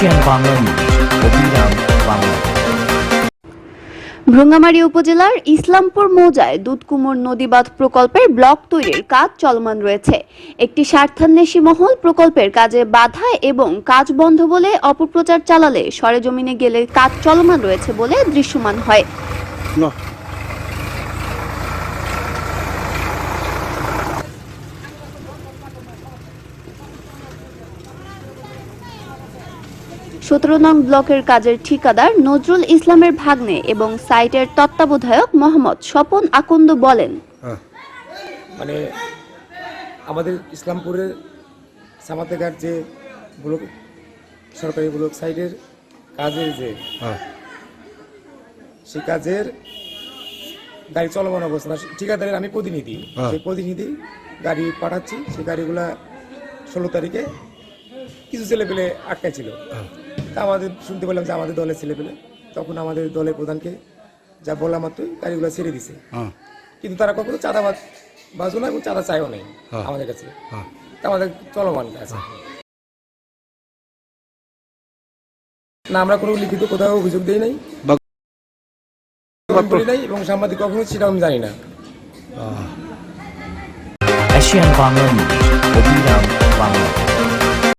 Asian Bangla news অভিরাম বাংলা। ভ্রঙ্গামারী উপজেলার ইসলামপুর মৌজায় দুধকুমোর নদীবাঁধ প্রকল্পের block তৈরির কাজ চলমান রয়েছে। একটি স্বার্থান্বেষী মহল প্রকল্পের কাজে বাধা এবং কাজ বন্ধ বলে অপপ্রচার চালালে সরেজমিনে গেলে কাজ চলমান রয়েছে বলে দৃশ্যমান হয়। সতেরো নং ব্লকের কাজের ঠিকাদার নজরুল ইসলামের ভাগ্নে এবং সাইটের তত্ত্বাবধায়ক মোহাম্মদ স্বপন আকন্দ বলেন। হ্যাঁ। মানে আমাদের ইসলামপুরের সামাতেঘাট যে ব্লক সরকারি ব্লক সাইডের কাজের যে হ্যাঁ। সেই কাজের গাড়ি চলমান অবস্থা। ঠিকাদারের আমি প্রতিনিধি। হ্যাঁ। সেই প্রতিনিধি গাড়ি পাঠাচ্ছি। সেই গাড়িগুলা ষোলো তারিখে কিছু ছেলেপেলে আটকায় ছিল। তা আমাদের শুনতে পেলাম যে আমাদের দলের ছেলেপেলে তখন আমাদের দলের প্রধানকে যা বলা মাত্রই গাড়িগুলো ছেড়ে দিছে। হ্যাঁ। কিন্তু তারা কখনো চাঁদাবাদ বাজু না এবং চাঁদা চাইও নেই হ্যাঁ। আমাদের কাছে। হ্যাঁ। তা আমাদের চলমান কাজ। না আমরা কোনো লিখিত কোথাও অভিযোগ দিই নাই। নাই এবং সাংবাদিক কখনো সেটা আমি জানি না। এশিয়ান বাংলা নিউজ অভিরাম